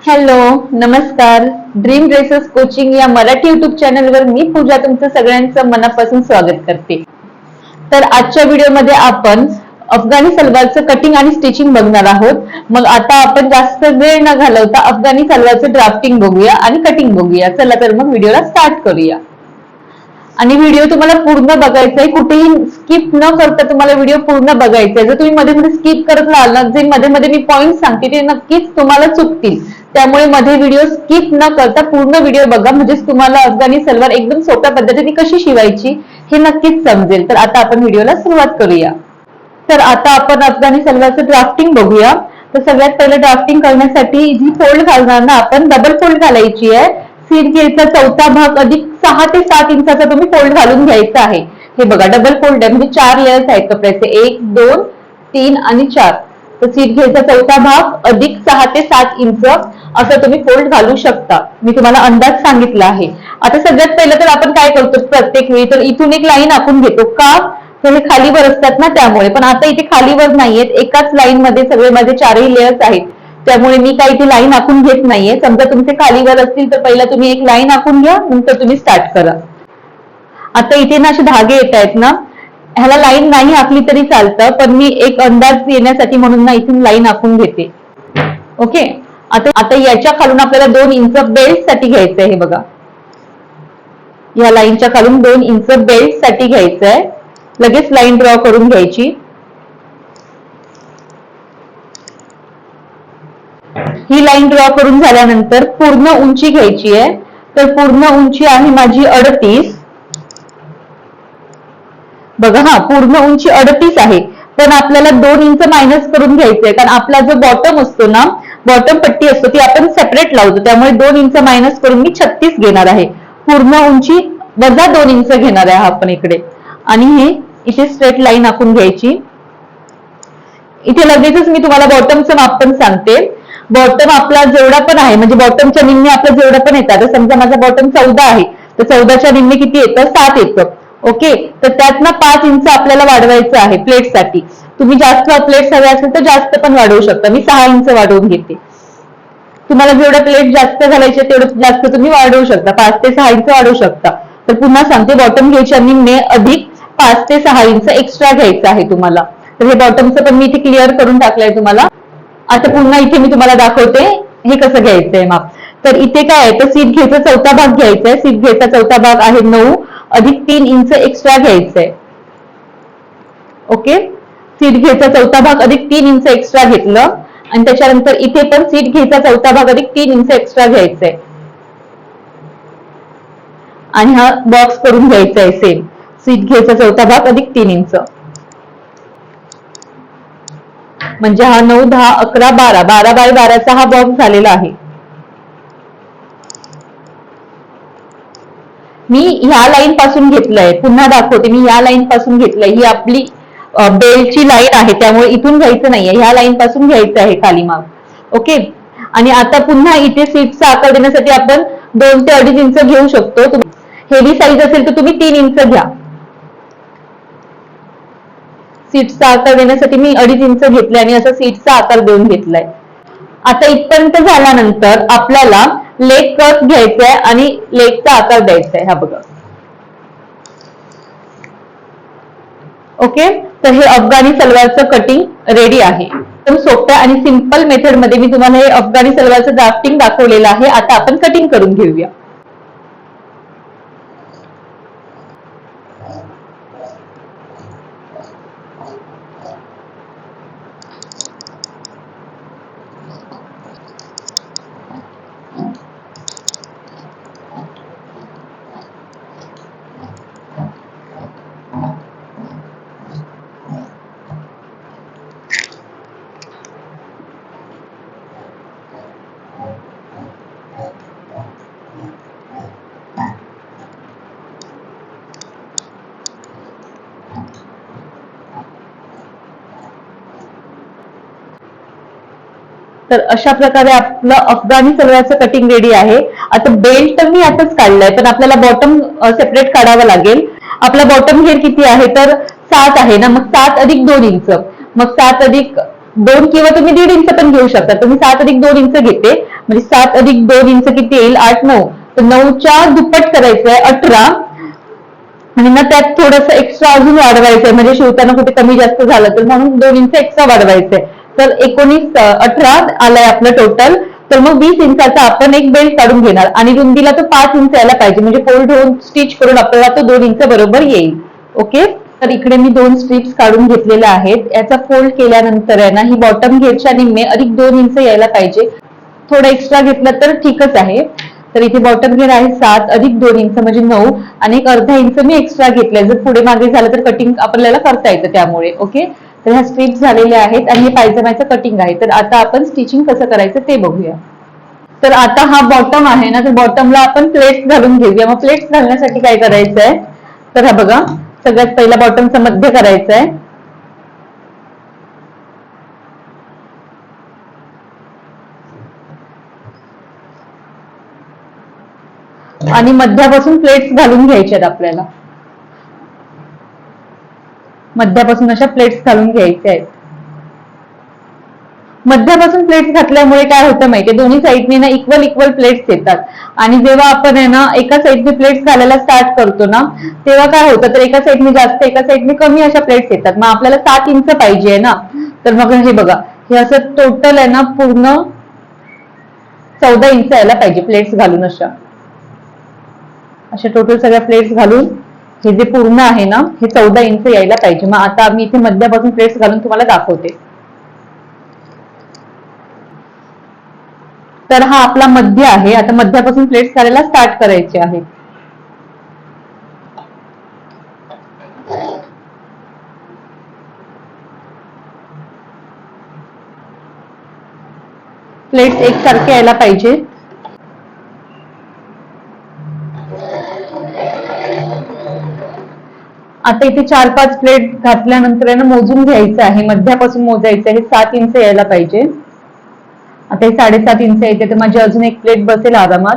Hello नमस्कार. Dream dresses coaching या Marathi YouTube चॅनलवर मी पूजा तुमचं सगळ्यांचं मनापासून स्वागत करते. तर आजच्या व्हिडिओमध्ये आपण अफगाणी सलवारचं कटिंग आणि स्टिचिंग बघणार आहोत. मग आता आपण जास्त वेळ न घालवता अफगाणी सलवारचं ड्राफ्टिंग बघूया आणि कटिंग बघूया. चला तर मग व्हिडिओला स्टार्ट करूया. आणि व्हिडिओ तुम्हाला पूर्ण बघायचा आहे. कुठेही स्किप न करता तुम्हाला व्हिडिओ पूर्ण बघायचा आहे. जर तुम्ही मध्ये मध्ये स्किप करत राहाल ना जे मध्ये मध्ये मी पॉईंट सांगते ते नक्कीच तुम्हाला चुकतील. त्यामुळे मध्ये व्हिडिओ स्किप न करता पूर्ण व्हिडिओ बघा. म्हणजेच तुम्हाला अफगाणी सलवार एकदम सोप्या पद्धतीने कशी शिवायची हे नक्कीच समजेल. तर आता आपण व्हिडिओला सुरुवात करूया. तर आता आपण अफगाणी सलवारचं ड्राफ्टिंग बघूया. तर सगळ्यात पहिलं ड्राफ्टिंग करण्यासाठी जी फोल्ड घालणार ना आपण डबल फोल्ड घालायची आहे. सीट चौथा भाग अधिक सहा ते सात इंचाचा तुम्ही फोल्ड घालून घ्यायचा आहे. हे बघा डबल फोल्ड आहे. म्हणजे चार लेअर्स आहेत कपड्याचे. एक दोन तीन आणि चार. तर सीट घ्यायचा चौथा भाग अधिक सहा ते सात इंच असं तुम्ही फोल्ड घालू शकता. मी तुम्हाला अंदाज सांगितला आहे. आता सगळ्यात पहिलं तर आपण काय करतो? प्रत्येक वेळी तर इथून एक लाईन आखून घेतो. का? तर हे खालीवर असतात ना त्यामुळे. पण आता इथे खालीवर नाहीयेत. एकाच लाईन मध्ये सगळे माझे चारही लेअर्स आहेत. त्यामुळे मी काही ती लाईन आखून घेत नाहीये. समजा तुमचे खालीवर असतील तर पहिला तुम्ही एक लाईन आखून घ्या. नंतर तुम्ही स्टार्ट करा. आता इथे ना असे धागे येत आहेत ना. ह्याला लाईन नाही आखली तरी चालतं पण मी एक अंदाज येण्यासाठी म्हणून ना इथून लाईन आखून घेते. ओके आता आता याच्या खालून आपल्याला दोन इंच बेल्टसाठी घ्यायचं आहे हे बघा. या लाईनच्या खालून दोन इंच बेल्टसाठी घ्यायचं आहे. लगेच लाईन ड्रॉ करून घ्यायची. ही लाईन ड्रॉ करून झाल्यानंतर पूर्ण उंची घ्यायची आहे. तर पूर्ण उंची आहे माझी अडतीस. बघा हा पूर्ण उंची अडतीस आहे. पण आपल्याला दोन इंच मायनस करून घ्यायचंय. कारण आपला जो बॉटम असतो ना बॉटम पट्टी असतो ती आपण सेपरेट लावतो. त्यामुळे दोन इंच मायनस करून मी छत्तीस घेणार आहे. पूर्ण उंची वजा दोन इंच घेणार आहे आपण इकडे. आणि हे इथे स्ट्रेट लाईन आखून घ्यायची. इथे लगेचच मी तुम्हाला बॉटमचं माप पण सांगते. बॉटम आपला जेवढा पण आहे म्हणजे बॉटमच्या निम्मे आपलं जेवढं पण येतात. समजा माझा बॉटम चौदा आहे. तर चौदाच्या निम्मे किती येतं? सात येतं. ओके? तर त्यातनं पाच इंच आपल्याला वाढवायचं आहे प्लेटसाठी. तुम्ही जास्त प्लेट्स हवे असेल तर जास्त पण वाढवू शकता. मी सहा इंच वाढवून घेते. तुम्हाला जेवढं प्लेट जास्त घालायचे तेवढं जास्त तुम्ही वाढवू शकता. पाच ते सहा इंच वाढवू शकता. तर पुन्हा सांगते बॉटम घ्यायच्या निम्मे अधिक पाच ते सहा इंच एक्स्ट्रा घ्यायचं आहे तुम्हाला. तर हे बॉटमचं पण मी इथे क्लिअर करून टाकलंय तुम्हाला. आता पुन्हा इथे मी तुम्हाला दाखवते हे कसं घ्यायचंय माप. तर इथे काय आहे? तर सीट घ्यायचा चौथा भाग घ्यायचा आहे. सीट घ्यायचा चौथा भाग आहे नऊ. अधिक तीन इंच एक्स्ट्रा घ्यायचंय. ओके सीट घ्यायचा चौथा भाग अधिक तीन इंच एक्स्ट्रा घेतलं. आणि त्याच्यानंतर इथे पण सीट घ्यायचा चौथा भाग अधिक तीन इंच एक्स्ट्रा घ्यायचंय. आणि हा बॉक्स करून घ्यायचा आहे सेम सीट घ्यायचा चौथा भाग अधिक तीन इंच. म्हणजे हा नऊ दहा अकरा बारा बारा बाय बाराचा हा बॉक्स झालेला आहे. मी ह्या लाईन पासून घेतलंय. पुन्हा दाखवते मी ह्या लाईन पासून घेतलंय. ही आपली बेलची लाईन आहे त्यामुळे इथून घ्यायचं नाहीये. ह्या लाईन पासून घ्यायचं आहे खाली माग ओके? आणि आता पुन्हा इथे सीटचा आकार देण्यासाठी आपण दोन ते अडीच इंच घेऊ शकतो. हेवी साईज असेल तर तुम्ही तीन इंच घ्या. सीटचा आकार देण्यासाठी मी अडीच इंच घेतलाय आणि असा सीटचा आकार देऊन घेतलाय. आता इथपर्यंत झाल्यानंतर आपल्याला लेग क्रॉस घ्यायचा आहे आणि लेगचा आकार द्यायचा आहे हा बघा. ओके तर हे अफगाणी सलवारचं कटिंग रेडी आहे. एकदम सोप्या आणि सिंपल मेथडमध्ये मी तुम्हाला हे अफगाणी सलवारचं ड्राफ्टिंग दाखवलेलं आहे. आता आपण कटिंग करून घेऊया. तर अशा प्रकारे आपलं अफगाणी सलवारचं कटिंग रेडी आहे. आता बेल्ट तर मी आताच काढलाय पण आपल्याला बॉटम सेपरेट काढावा लागेल. आपला बॉटम हेअर किती आहे? तर सात आहे ना? मग सात अधिक दोन इंच. मग सात अधिक दोन किंवा तुम्ही दीड इंच पण घेऊ शकता. तुम्ही सात अधिक दोन इंच घेते. म्हणजे सात अधिक दोन इंच किती येईल? आठ नऊ. तर नऊच्या दुप्पट करायचं आहे अठरा. आणि ना त्यात थोडस एक्स्ट्रा अजून वाढवायचंय. म्हणजे शिवताना कुठे कमी जास्त झालं तर म्हणून दोन इंच एक्स्ट्रा वाढवायचंय. तर एकोणीस अठरा आलाय आपलं टोटल तर मग वीस इंचाचा आपण एक बेल्ट काढून घेणार. आणि रुंदीला तो पाच इंच यायला पाहिजे. म्हणजे फोल्ड होऊन स्टिच करून आपल्याला तो दोन इंच बरोबर येईल. ओके तर इकडे मी दोन स्ट्रिप्स काढून घेतलेल्या आहेत. याचा फोल्ड केल्यानंतर आहे ना ही बॉटम घेरच्या निम्मे अधिक दोन इंच यायला पाहिजे. थोडं एक्स्ट्रा घेतलं तर ठीकच आहे. तर इथे बॉटम घेर आहे सात अधिक दोन इंच म्हणजे नऊ. आणि एक अर्धा इंच मी एक्स्ट्रा घेतलाय. जर पुढे मागे झालं तर कटिंग आपल्याला करता येतं त्यामुळे. ओके तर ह्या स्ट्रिप्स झालेल्या आहेत आणि हे पायजमाचं कटिंग आहे. तर आता आपण स्टिचिंग कसं करायचं ते बघूया. तर आता हा बॉटम आहे ना तर बॉटमला आपण प्लेट्स घालून घेऊया. मग प्लेट्स घालण्यासाठी काय करायचं आहे तर हा बघा सगळ्यात पहिला बॉटमचा मध्य करायचं आहे आणि मध्यापासून प्लेट्स घालून घ्यायच्यात आपल्याला. मध्यापासून अशा प्लेट्स घालून घ्यायच्या आहेत. मध्यापासून प्लेट्स घातल्यामुळे काय होतं माहितीये? दोन्ही साईडने ना इक्वल इक्वल प्लेट्स येतात. आणि जेव्हा आपण आहे ना एका साईडने प्लेट्स घालायला स्टार्ट करतो ना तेव्हा काय होतं? तर एका साईडने जास्त एका साईडने कमी अशा प्लेट्स येतात. मग आपल्याला सात इंच पाहिजे ना? तर मग हे बघा हे असं टोटल आहे ना पूर्ण चौदा इंच यायला पाहिजे प्लेट्स घालून अशा. अशा टोटल सगळ्या प्लेट्स घालून हे जे पूर्ण आहे ना हे चौदा इंच यायला पाहिजे. मग आता मी इथे मध्यापासून प्लेट्स घालून तुम्हाला दाखवते. तर हा आपला मध्य आहे. आता मध्यापासून प्लेट्स करायला स्टार्ट करायचे आहे. प्लेट्स एकसारखे यायला पाहिजे. आता इथे चार पाच प्लेट घातल्यानंतर ना मोजून घ्यायचं आहे. मध्यापासून मोजायचं आहे. सात इंच यायला पाहिजे. आता हे साडेसात इंच येते तर माझी अजून एक प्लेट बसेल आरामात.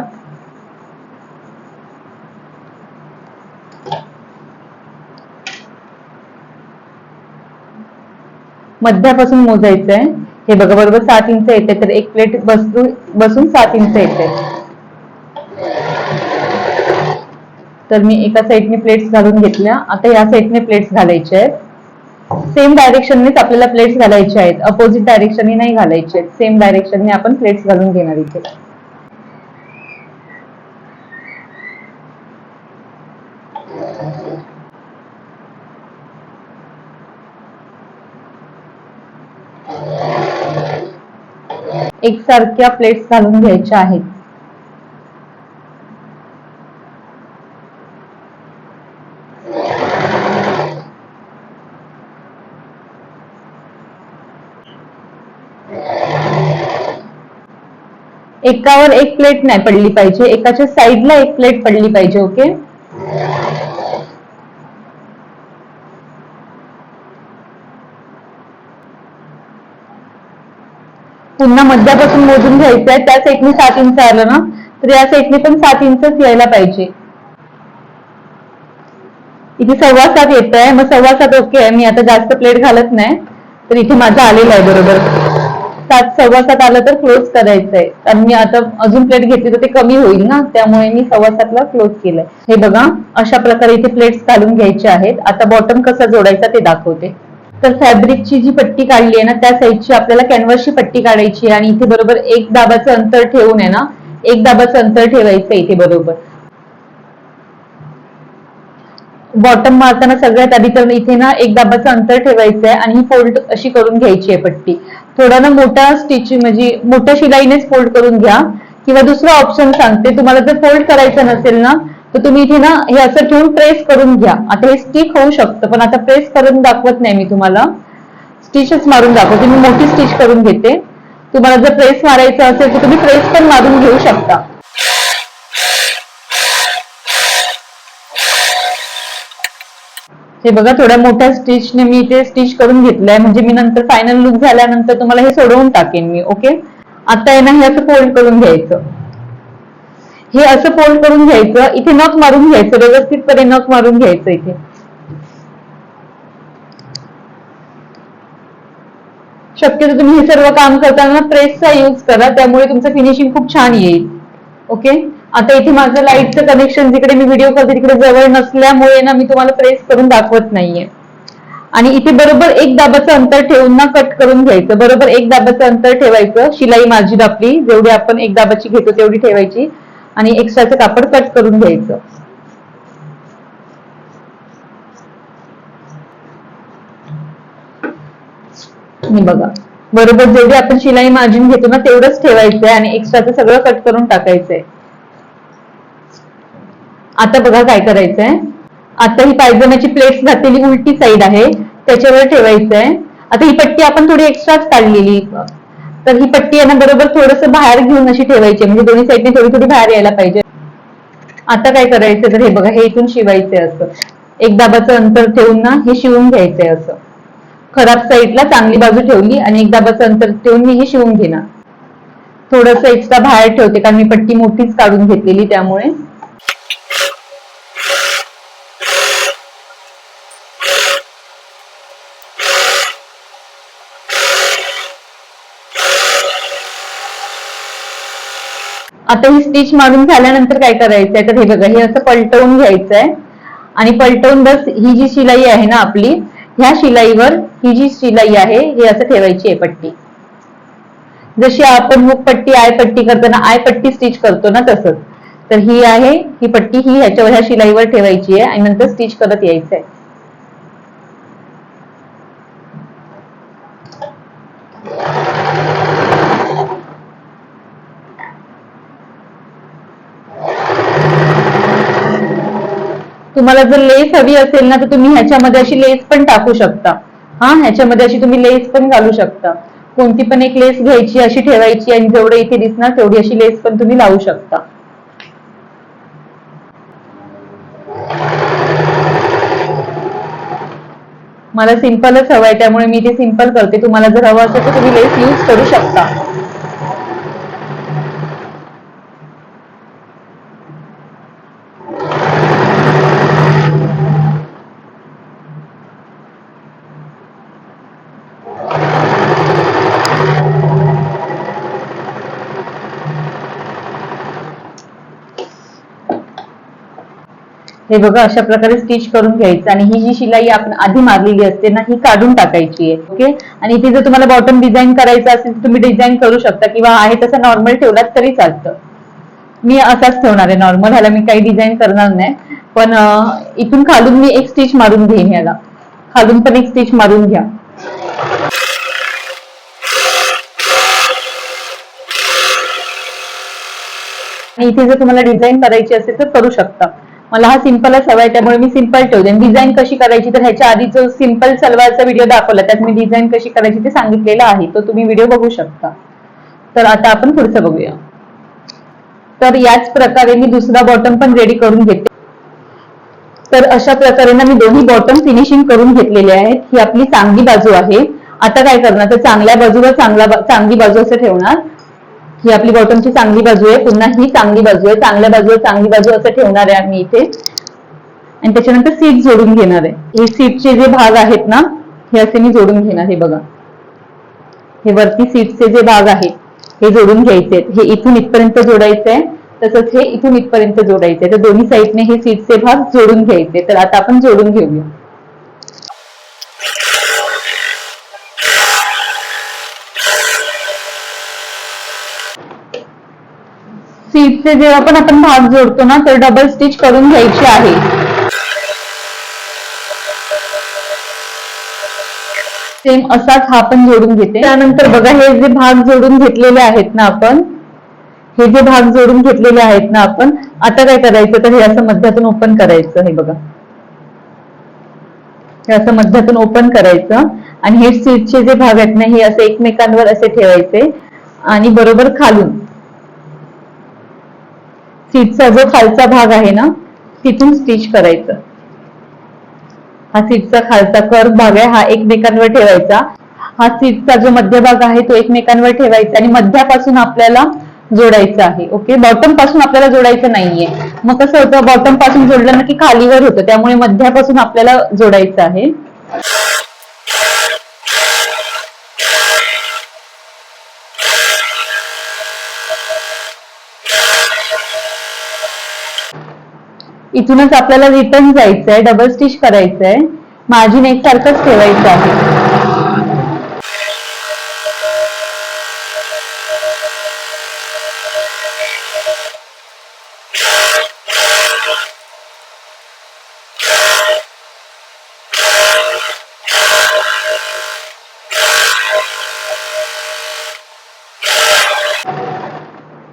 मध्यापासून मोजायचं आहे. हे बघा बरोबर सात इंच येते तर एक प्लेट बसू बसून सात इंच येते तर मी एका साईडने प्लेट्स घालून घेतल्या. आता या साईडने प्लेट्स घालायचे आहेत. सेम डायरेक्शननेच आपल्याला प्लेट्स घालायचे आहेत. अपोजिट डायरेक्शनने नाही घालायचे आहेत. सेम डायरेक्शनने आपण प्लेट्स घालून घेणार इथे. एकसारख्या प्लेट्स घालून घ्यायच्या आहेत. एकावर एक प्लेट नाही पडली पाहिजे. एकाच्या साईडला एक प्लेट पडली पाहिजे ओके पुन्हा मध्यापासून मोजून घ्यायचं आहे त्या साईडने सात इंच आलं ना तर या साईडने पण सात इंचच यायला पाहिजे. इथे सव्वा सात येत आहे मग सव्वा सात ओके आहे. मी आता जास्त प्लेट घालत नाही. तर इथे माझा आलेलं आहे बरोबर. सात सव्वा सात आलं तर क्लोज करायचं आहे कारण मी आता अजून प्लेट घेतली तर ते कमी होईल ना? त्यामुळे मी सव्वा सातला क्लोज केलंय. हे बघा अशा प्रकारे इथे प्लेट्स घालून घ्यायचे आहेत. आता बॉटम कसा जोडायचा ते दाखवते. तर फॅब्रिकची जी पट्टी काढली आहे ना त्या साईडची आपल्याला कॅनव्हसची पट्टी काढायची आहे. आणि इथे बरोबर एक दाबाचं अंतर ठेवून आहे ना एक दाबाचं अंतर ठेवायचं आहे इथे बरोबर. बॉटम मारताना सगळ्यात आधी तर इथे ना एक दाबाचं अंतर ठेवायचं आहे आणि ही फोल्ड अशी करून घ्यायची आहे पट्टी. थोडा ना मोठा स्टिच म्हणजे मोठ्या शिलाईनेच फोल्ड करून घ्या. किंवा दुसरा ऑप्शन सांगते तुम्हाला जर फोल्ड करायचं नसेल ना तर तुम्ही इथे ना हे असं ठेवून प्रेस करून घ्या. आता हे स्टिक होऊ शकतं पण आता प्रेस करून दाखवत नाही मी तुम्हाला. स्टिचच मारून दाखवते मी मोठी स्टिच करून घेते. तुम्हाला जर प्रेस मारायचं असेल तर तुम्ही प्रेस पण मारून घेऊ शकता. हे बघा थोड्या मोठ्या स्टिचने मी इथे स्टिच करून घेतलंय. म्हणजे मी नंतर फायनल लुक झाल्यानंतर तुम्हाला हे सोडवून टाकेन मी ओके आता आहे ना हे असं फोल्ड करून घ्यायचं. हे असं फोल्ड करून घ्यायचं. इथे नख मारून घ्यायचं. व्यवस्थितपणे नख मारून घ्यायचं इथे. शक्यतो तुम्ही हे सर्व काम करताना प्रेसचा यूज करा. त्यामुळे तुमचं फिनिशिंग खूप छान येईल. ओके आता इथे माझं लाईटचं कनेक्शन जिकडे मी व्हिडिओ करते तिकडे जवळ नसल्यामुळे ना मी तुम्हाला प्रेस करून दाखवत नाहीये. आणि इथे बरोबर एक दाबाचं अंतर ठेवून ना कट करून घ्यायचं. बरोबर एक दाबाचं अंतर ठेवायचं. शिलाई मार्जिन आपली. जेवढी आपण एक दाबाची घेतो तेवढी ठेवायची. आणि एक्स्ट्राचं कापड कट करून घ्यायचं. बघा. बरोबर जेवढी आपण शिलाई मार्जिन घेतो ना तेवढंच ठेवायचंय आणि एक्स्ट्राचं सगळं कट करून टाकायचंय. आता बघा काय करायचंय. आता ही पायजमाची प्लेट्स घातलेली उलटी साईड आहे. त्याच्यावर ठेवायचंय. आता ही पट्टी आपण थोडी एक्स्ट्राच काढलेली. तर ही पट्टी आहे ना बरोबर थोडस बाहेर घेऊन अशी ठेवायची म्हणजे दोन्ही साईडने थोडी थोडी बाहेर यायला पाहिजे. आता काय करायचं तर हे बघा हे इथून शिवायचंय असं. एक दाबाचं अंतर ठेवून ना हे शिवून घ्यायचंय असं. खराब साईडला चांगली बाजू ठेवली आणि एक दाबाचं अंतर ठेवून मी हे शिवून घेणार. थोडस एक्स्ट्रा बाहेर ठेवते कारण मी पट्टी मोठीच काढून घेतलेली त्यामुळे. आता ही स्टिच मारून झाल्यानंतर काय करायचंय? तर हे बघा हे असं पलटवून घ्यायचंय. आणि पलटवून बस ही जी शिलाई आहे ना आपली ह्या शिलाईवर ही जी शिलाई आहे हे असं ठेवायची आहे पट्टी. जशी आपण हुक पट्टी आय पट्टी करताना आय पट्टी स्टिच करतो ना तसंच. तर ही आहे ही पट्टी ही ह्याच्यावर ह्या शिलाईवर ठेवायची आहे आणि नंतर स्टिच करत यायचं आहे तुम्हाला जर लेस हवी असेल ना तर तुम्ही ह्याच्यामध्ये अशी लेस पण टाकू शकता. हा ह्याच्यामध्ये अशी तुम्ही लेस पण घालू शकता. कोणती पण एक लेस घ्यायची अशी ठेवायची आणि जेवढे इथे दिसणार तेवढी अशी लेस पण तुम्ही लावू शकता. मला सिंपलच हवंय त्यामुळे मी ते सिंपल करते. तुम्हाला जर हवं असेल तर तुम्ही लेस यूज करू शकता. हे बघा अशा प्रकारे स्टिच करून घ्यायचं. आणि ही जी शिलाई आपण आधी मारलेली असते ना ही काढून टाकायची आहे ओके? आणि इथे जर तुम्हाला बॉटम डिझाईन करायचं असेल तर तुम्ही डिझाईन करू शकता. किंवा आहे तसं नॉर्मल ठेवलात तरी चालतं. मी असाच ठेवणार आहे नॉर्मल ह्याला मी काही डिझाईन करणार नाही. पण इथून खालून मी एक स्टिच मारून घेईन ह्याला. खालून पण एक स्टिच मारून घ्या. आणि इथे जर तुम्हाला डिझाईन करायची असेल तर करू शकता. मला हा सिंपलच हवा आहे त्यामुळे मी सिंपल ठेवते. डिझाईन कशी करायची तर ह्याच्या आधी जो सिंपल सलवारचा व्हिडिओ दाखवला त्यात मी डिझाईन कशी करायची ते सांगितलेलं आहे. तो तुम्ही व्हिडिओ बघू शकता. तर आता आपण पुढचं बघूया. तर याच प्रकारे मी दुसरा बॉटम पण रेडी करून घेते. तर अशा प्रकारे ना मी दोन्ही बॉटम फिनिशिंग करून घेतलेले आहेत. ही आपली चांगली बाजू आहे. आता काय करणार? तर चांगल्या बाजूला चांगला चांगली बाजू असं ठेवणार. ही आपली बॉटमची चांगली बाजू आहे. पुन्हा ही चांगली बाजू आहे. चांगल्या बाजूला चांगली बाजू असं ठेवणार आहे आम्ही इथे. आणि त्याच्यानंतर सीट जोडून घेणार आहे. हे सीटचे जे भाग आहेत ना हे असे मी जोडून घेणार हे बघा. हे वरती सीटचे जे भाग आहेत हे जोडून घ्यायचे आहेत. हे इथून इथपर्यंत जोडायचं आहे तसंच हे इथून इथपर्यंत जोडायचे आहे तर दोन्ही साईडने हे सीटचे भाग जोडून घ्यायचे तर आता आपण जोडून घेऊया. सीटचे जेव्हा पण आपण भाग जोडतो ना तर डबल स्टिच करून घ्यायची आहे. सेम असाच हा पण जोडून घेते. त्यानंतर बघा हे जे भाग जोडून घेतलेले आहेत ना आपण हे जे भाग जोडून घेतलेले आहेत ना आपण आता काय करायचं? तर हे असं मध्यातून ओपन करायचं हे बघा. हे असं मध्यातून ओपन करायचं आणि हे सीटचे जे भाग आहेत ना हे असे एकमेकांवर असे ठेवायचे आणि बरोबर खालून. सीटचा जो खालचा भाग आहे ना तिथून स्टिच करायचं. हा सीटचा खालचा कर्व भाग आहे हा एकमेकांवर ठेवायचा. हा सीटचा जो मध्यभाग आहे तो एकमेकांवर ठेवायचा आणि मध्यापासून आपल्याला जोडायचं आहे. ओके बॉटमपासून आपल्याला जोडायचं नाहीये. मग कसं होतं? बॉटमपासून जोडलं ना की खालीवर होतं. त्यामुळे मध्यापासून आपल्याला जोडायचं आहे. इथूनच आपल्याला रिटर्न जायचंय डबल स्टिच करायचंय. मार्जिन एकसारखंच ठेवायचं आहे.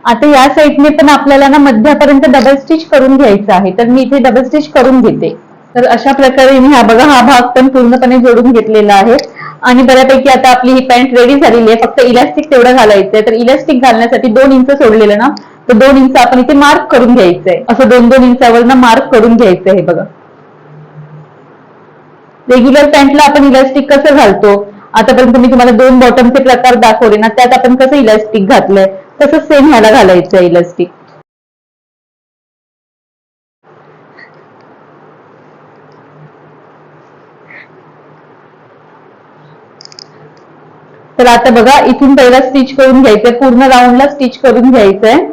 आता या साईडने पण आपल्याला ना मध्यापर्यंत डबल स्टिच करून घ्यायचं आहे. तर मी इथे डबल स्टिच करून घेते. तर अशा प्रकारे मी हा बघा हा भाग पण पूर्णपणे जोडून घेतलेला आहे. आणि बऱ्यापैकी आता आपली ही पॅन्ट रेडी झालेली आहे. फक्त इलास्टिक तेवढं घालायचंय. तर इलास्टिक घालण्यासाठी दोन इंच सोडलेलं ना तर दोन इंच आपण इथे मार्क करून घ्यायचंय. असं दोन दोन इंचावर ना मार्क करून घ्यायचं आहे बघा. रेग्युलर पॅन्टला आपण इलास्टिक कसं घालतो? आतापर्यंत मी तुम्हाला दोन बॉटमचे प्रकार दाखवले ना त्यात आपण कसं इलास्टिक घातलंय? तसंच सेम ह्याला घालायचं इलास्टिक तर आता बघा इथून पहिला स्टिच करून घ्यायचंय पूर्ण राऊंडला स्टिच करून घ्यायचंय.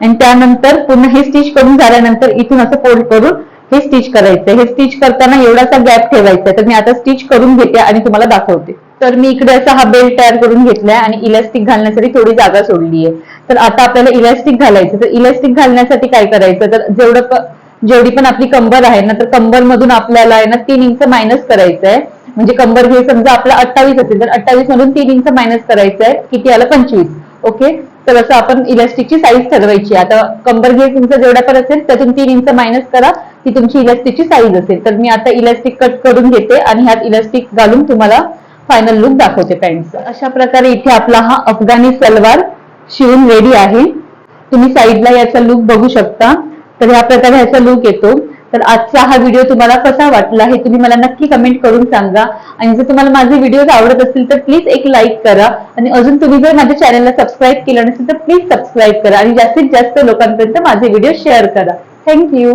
आणि त्यानंतर पूर्ण हे स्टिच करून झाल्यानंतर इथून असं फोल्ड करून हे स्टिच करायचंय. हे स्टिच करताना एवढासा गॅप ठेवायचा तर मी आता स्टिच करून घेते आणि तुम्हाला दाखवते. तर मी इकडे असा हा बेल्ट तयार करून घेतलाय आणि इलास्टिक घालण्यासाठी थोडी जागा सोडली आहे. तर आता आपल्याला इलास्टिक घालायचं तर इलास्टिक घालण्यासाठी काय करायचं? तर जेवढं जेवढी पण आपली कंबर आहे ना तर कंबर मधून आपल्याला आहे ना तीन इंच मायनस करायचं आहे म्हणजे कंबर घे समजा आपला अठ्ठावीस असेल तर अठ्ठावीस मधून तीन इंच मायनस करायचं आहे किती आलं? पंचवीस. ओके तर असं आपण इलॅस्टिकची साईज ठरवायची आता कंबर घे तुमचं जेवढा पण असेल त्यातून तीन इंच मायनस करा. ती तुमची इलॅस्टिकची साईज असेल. तर मी आता इलास्टिक कट करून घेते आणि ह्यात इलास्टिक घालून तुम्हाला फायनल लुक दाखवते फ्रेंड्स अशा प्रकारे इथे आपला हा अफगाणी सलवार शिवून रेडी आहे. तुम्ही साईडला याचा लुक बघू शकता. तर ह्या प्रकारे ह्याचा लुक येतो. तर आजचा हा व्हिडिओ तुम्हाला कसा वाटला हे तुम्ही मला नक्की कमेंट करून सांगा. आणि जर तुम्हाला माझे व्हिडिओ आवडत असतील तर प्लीज एक लाईक करा. आणि अजून तुम्ही जर माझ्या चॅनलला सबस्क्राईब केलं नसेल तर प्लीज सबस्क्राईब करा. आणि जास्तीत जास्त लोकांपर्यंत माझे व्हिडिओ शेअर करा. थँक्यू